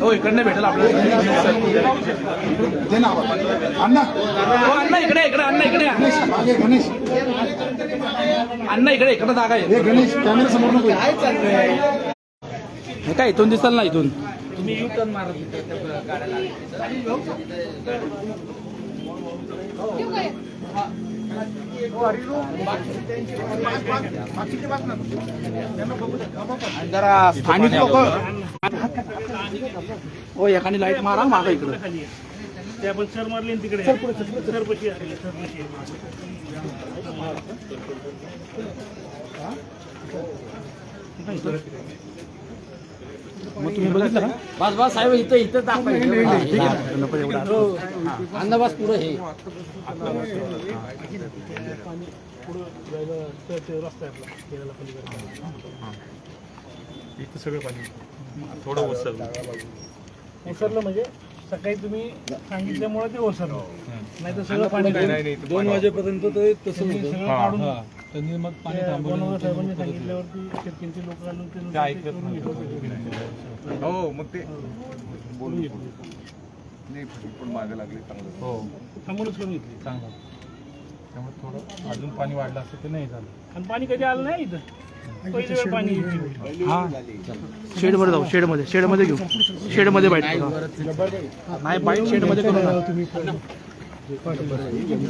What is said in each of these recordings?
हो इकडनं भेटेल आपल्याला. अण्णा. हो, अण्णा इकडे इकडे अण्णा इकडे. या. गणेश मागे गणेश. अण्णा इकडे इकडे जागा आहे. गणेश कॅमेरा समोर नको हे काय इथून दिसाल ना इथून? जरा स्थानिक लोक हो एकाने लाइट मारा मागा इकडं. ते आपण सर मारले तिकडे. सर पशी आले सर पशी मग तुम्ही बघितलं का? बस बस साहेब इथं इथं दाखवायचं हा, ठीक आहे. नको एवढं अंदाज पुढं हे. इथं सगळं पाणी. थोडं ओसरलं. ओसरलं म्हणजे? सकाळी तुम्ही सांगितल्यामुळे ते ओसरलं. नाही तर सगळं पाणी नाही नाही इथं पाणी- वाजेपर्यंत ते तसं सगळं हा, काढून त्यांनी मग पाणी त्या थांबवलं बनवलं साहेबांनी सांगितल्यावरती शेतकऱ्यांची लोक आलो ते ऐकत घेतलं. हो. मग ते बोलून नाही पण मागे लागले चांगलं. हो. थांबूनच करून घेतली. चांगलं. त्यामुळे थोडं अजून पाणी वाढलं असतं ते नाही झालं. आणि पाणी कधी आलं नाही इथं? पहिली वेळ पाणी येते. हा. शेडमध्ये जाऊ शेडमध्ये शेडमध्ये घेऊ. शेडमध्ये बाईट करू. नाही बाईट शेडमध्ये करू ना.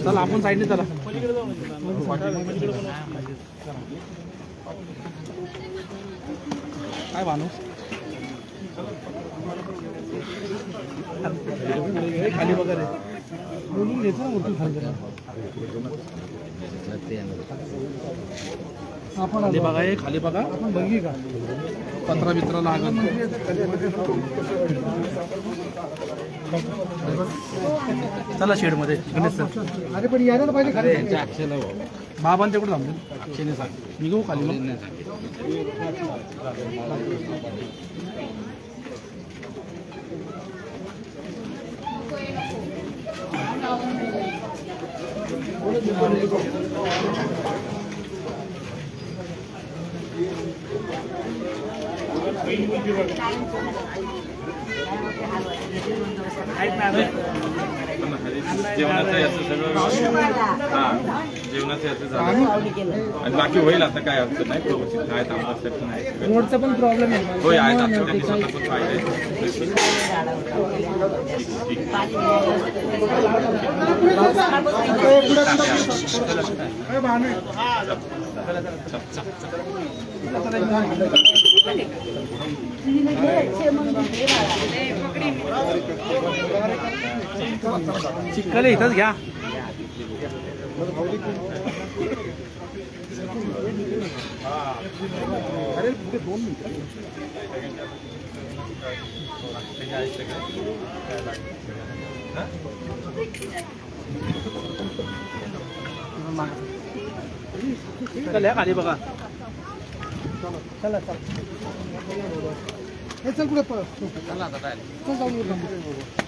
चला आपण साईडने चला. पलीकडे जाऊ म्हणजे पलीकडे पण काय माणूस खाली बघा रे बोलून घेतो ना वरती खाली बघा हे खाली बघा. आपण बघी का पत्रा बित्रा लागत चला शेडमध्ये गणेश सर. अरे पण यायला पाहिजे खाली बाबांचे कुठे थांबले. अक्षयने सांग मी घेऊ खाली मग. आहेत ना आता? जेवणाचं याचं सगळं हा जेवणाचं याचं झालं. आणि बाकी होईल आता काय अडचण नाही. व्यवस्थित काय थांबत नाही. रोडचा पण प्रॉब्लेम आहे. होय आहेत आता त्यांनी स्वतः पण पाहिजे चिखल इथंच घ्या अरे दोन मिनिटं खाली बघा चला चला हे चल कुठे चल जाऊन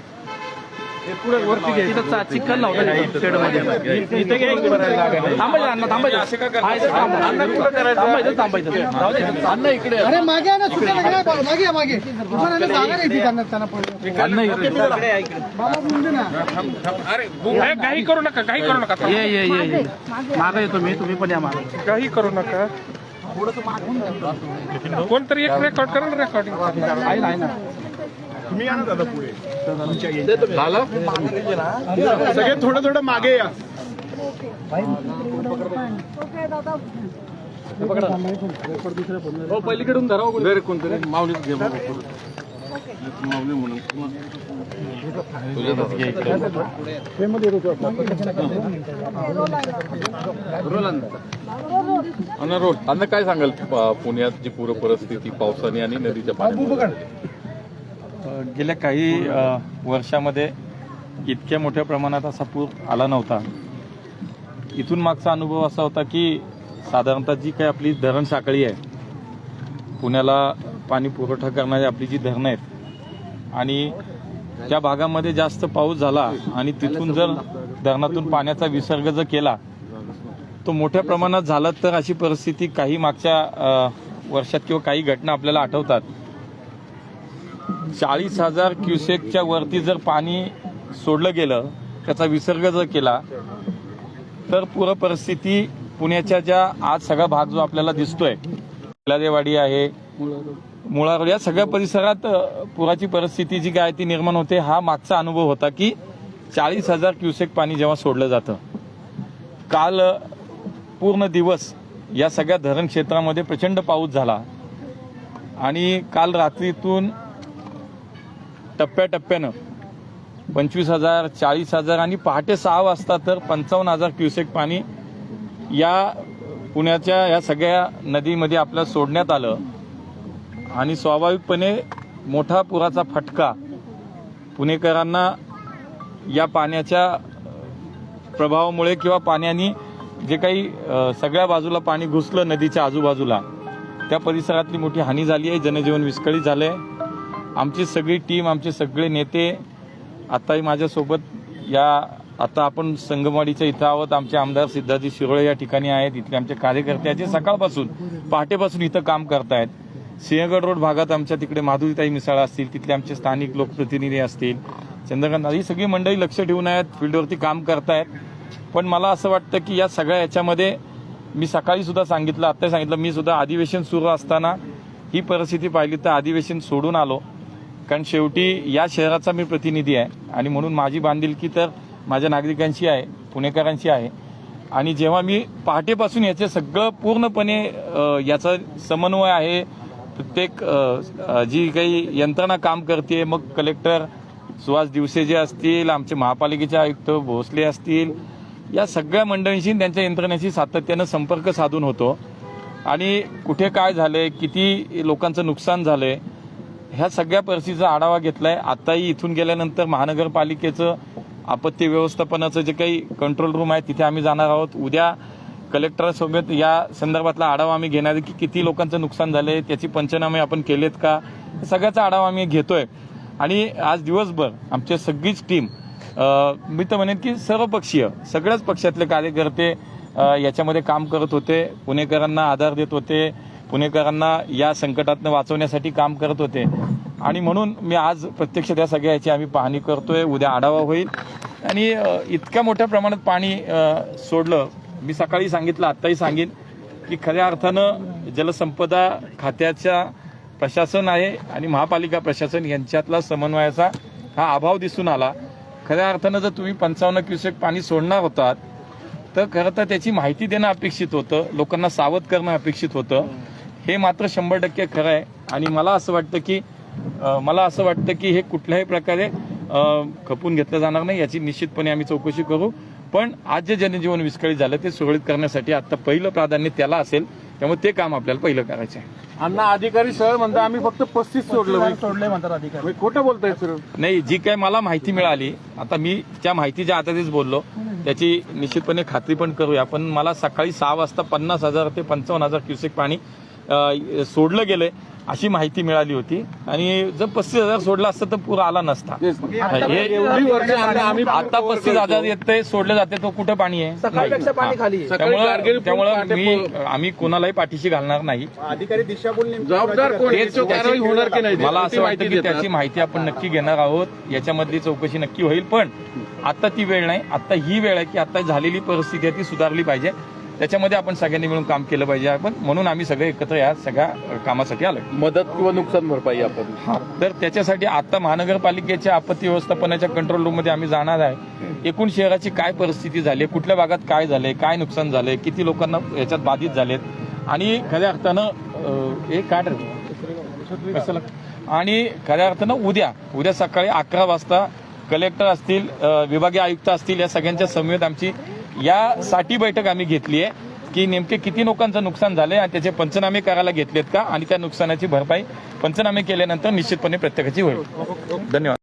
चिखल नव्हतं शेडमध्ये इथे घ्या. थांबायचं अण्णा थांबायचं. हा. थांबायचं थांबायचं. अण्णा इकडे अरे मागे आहे ना सुट्ट्या जागा नाही पाहिजे. मागे या, मागे. उभं राहायला जागा नाही इथे त्यांना त्यांना पडलं बाबा बोलू दे ना. काही करू नका काही करू नका. ये ये ये मागं. येतो मी तुम्ही पण या मागं. काही करू नका. कोणतरी एक रेकॉर्ड करा ना रेकॉर्डिंग आहे ना आहे ना सगळे थोडं थोडं मागे या हो पलीकडून धराव कोणतरी माऊली घे माऊली म्हणून अनरोड अन्न काय सांगाल पुण्यात जी पूर परिस्थिती पावसाने आणि नदीच्या पाण्यामुळे गेल्या काही वर्षामध्ये इतक्या मोठ्या प्रमाणात असा पूर आला नव्हता. इथून मागचा अनुभव असा होता की साधारणतः जी काही आपली धरण साखळी आहे पुण्याला पाणी पुरवठा करणारी आपली जी धरणं आहेत आणि त्या भागामध्ये जास्त पाऊस झाला आणि तिथून जर धरणातून पाण्याचा विसर्ग जर केला तो मोठ्या प्रमाणात झाला तर अशी परिस्थिती काही मागच्या वर्षात किंवा काही घटना आपल्याला आठवतात. चाळीस हजार क्युसेकच्या वरती जर पाणी सोडलं गेलं त्याचा विसर्ग जर केला तर पूर परिस्थिती पुण्याच्या ज्या आज सगळा भाग जो आपल्याला दिसतोय लादेवाडी आहे मुळारोड या सगळ्या परिसरात पुराची परिस्थिती जी काय ती निर्माण होते हा मागचा अनुभव होता की चाळीस हजार क्युसेक पाणी जेव्हा सोडलं जातं काल पूर्ण दिवस या सगळ्या धरण क्षेत्रामध्ये प्रचंड पाऊस झाला. आणि काल रात्रीतून टप्प्याटप्प्यानं. पंचवीस हजार चाळीस हजार आणि पहाटे सहा वाजता तर पंचावन्न हजार क्युसेक पाणी या पुण्याच्या या सगळ्या नदीमध्ये आपल्या सोडण्यात आलं. आणि स्वाभाविकपणे मोठा पुराचा फटका पुणेकरांना या पाण्याच्या प्रभावामुळे किंवा पाण्याने जे काही सगळ्या बाजूला पाणी घुसलं नदीच्या आजूबाजूला त्या परिसरातली मोठी हानी झाली आहे जनजीवन विस्कळीत झालं आहे आमची सगळी टीम आमचे सगळे नेते आताही माझ्यासोबत या आता आपण संगमवाडीच्या इथं आहोत. आमचे आमदार सिद्धाजी शिरोळे या ठिकाणी आहेत. इथले आमचे कार्यकर्ते आहेत जे सकाळपासून पहाटेपासून इथं काम करतायत. सिंहगड रोड भागात आमच्या तिकडे माधुरीताई मिसाळ असतील तिथले आमचे स्थानिक लोकप्रतिनिधी असतील. चंद्रकांत ही सगळी मंडळी लक्ष ठेवून आहेत फील्डवरती काम करतायत. पण मला असं वाटतं की या सगळ्या याच्यामध्ये मी सकाळी सुद्धा सांगितलं आत्ता सांगितलं मी सुद्धा अधिवेशन सुरू असताना ही परिस्थिती पाहिली तर अधिवेशन सोडून आलो. कारण शेवटी या शहराचा मी प्रतिनिधी आहे. आणि म्हणून माझी बांधिलकी तर माझ्या नागरिकांशी आहे पुणेकरांशी आहे. आणि जेव्हा मी पहाटेपासून याचे सगळं पूर्णपणे याचा समन्वय आहे प्रत्येक जी काही यंत्रणा काम करते मग कलेक्टर सुहास दिवसे जे असतील आमचे महापालिकेचे आयुक्त भोसले असतील या सगळ्या मंडळींशी त्यांच्या यंत्रणेशी सातत्यानं संपर्क साधून होतो. आणि कुठे काय झालंय किती लोकांचं नुकसान झालंय ह्या सगळ्या परिस्थितीचा आढावा घेतलाय. आताही इथून गेल्यानंतर महानगरपालिकेचं आपत्ती व्यवस्थापनाचं जे काही कंट्रोल रूम आहे तिथे आम्ही जाणार आहोत. उद्या कलेक्टरसोबत या संदर्भातला आढावा आम्ही घेणार की किती लोकांचं नुकसान झालंय त्याची पंचनामे आपण केलेत का? सगळ्याचा आढावा आम्ही घेतोय. आणि आज दिवसभर आमची सगळीच टीम मी तर म्हणेन की सर्वपक्षीय सगळ्याच पक्षातले कार्यकर्ते याच्यामध्ये काम करत होते. पुणेकरांना आधार देत होते. पुणेकरांना या संकटातनं वाचवण्यासाठी काम करत होते. आणि म्हणून मी आज प्रत्यक्ष त्या सगळ्या आम्ही पाहणी करतोय. उद्या आढावा होईल. आणि इतक्या मोठ्या प्रमाणात पाणी सोडलं. मी सकाळी सांगितलं आत्ताही सांगेन की खऱ्या अर्थानं जलसंपदा खात्याच्या प्रशासन आहे आणि महापालिका प्रशासन यांच्यातला समन्वयाचा हा अभाव दिसून आला. खऱ्या अर्थानं जर तुम्ही पंचावन्न क्युसेक पाणी सोडणार होतात तर खरं तर त्याची माहिती देणं अपेक्षित होतं. लोकांना सावध करणं अपेक्षित होतं. हे मात्र शंभर टक्के खरं आहे. आणि मला असं वाटतं की मला असं वाटतं की हे कुठल्याही प्रकारे खपून घेतलं जाणार नाही याची निश्चितपणे आम्ही चौकशी करू. पण आज जे जनजीवन विस्कळीत झालं ते सुरळीत करण्यासाठी आता पहिलं प्राधान्य त्याला असेल त्यामुळे ते काम आपल्याला पहिलं करायचं आहे. अण्णा अधिकारी सर म्हणता आम्ही फक्त पस्तीस सोडलं. सोडले म्हणतात अधिकारी. खोटं बोलताय सर. नाही जी काय मला माहिती मिळाली आता मी त्या माहितीच्या आधारेच बोललो त्याची निश्चितपणे खात्री पण करूया पण मला सकाळी सहा वाजता पन्नास हजार ते पंचावन्न हजार क्युसेक पाणी सोडलं गेलंय अशी माहिती मिळाली होती. आणि जर पस्तीस हजार सोडलं असतं तर पूर आला नसता. हे एवढी वर्ष अण्णा आम्ही आता पस्तीस हजार येते सोडले जाते तो कुठं पाणी आहे? सकाळपेक्षा पाणी खाली आहे. सकाळी त्यामुळं मी आम्ही कोणालाही पाठीशी घालणार नाही. मला असं वाटतं माहिती की. त्याची माहिती आपण नक्की घेणार आहोत. याच्यामधली चौकशी नक्की होईल पण आता ती वेळ नाही. आता ही वेळ आहे की आता झालेली परिस्थिती आहे ती सुधारली पाहिजे. त्याच्यामध्ये आपण सगळ्यांनी मिळून काम केलं पाहिजे आपण. म्हणून आम्ही सगळे एकत्र या सगळ्या कामासाठी आलोय. मदत किंवा नुकसान भरपाई आपण हा तर त्याच्यासाठी आता महानगरपालिकेच्या आपत्ती व्यवस्थापनाच्या कंट्रोल रूममध्ये आम्ही जाणार आहे. एकूण शहराची काय परिस्थिती झाली कुठल्या भागात काय झालंय काय नुकसान झालंय किती लोकांना याच्यात बाधित झालेत आणि खऱ्या अर्थानं हे काय? आणि खऱ्या अर्थानं उद्या उद्या सकाळी अकरा वाजता कलेक्टर असतील विभागीय आयुक्त असतील या सगळ्यांच्या समवेत आमची यासाठी बैठक आम्ही घेतली आहे की नेमके किती लोकांचं नुकसान झालंय आणि त्याचे पंचनामे करायला घेतलेत का? आणि त्या नुकसानाची भरपाई पंचनामे केल्यानंतर निश्चितपणे प्रत्येकाची होईल. धन्यवाद.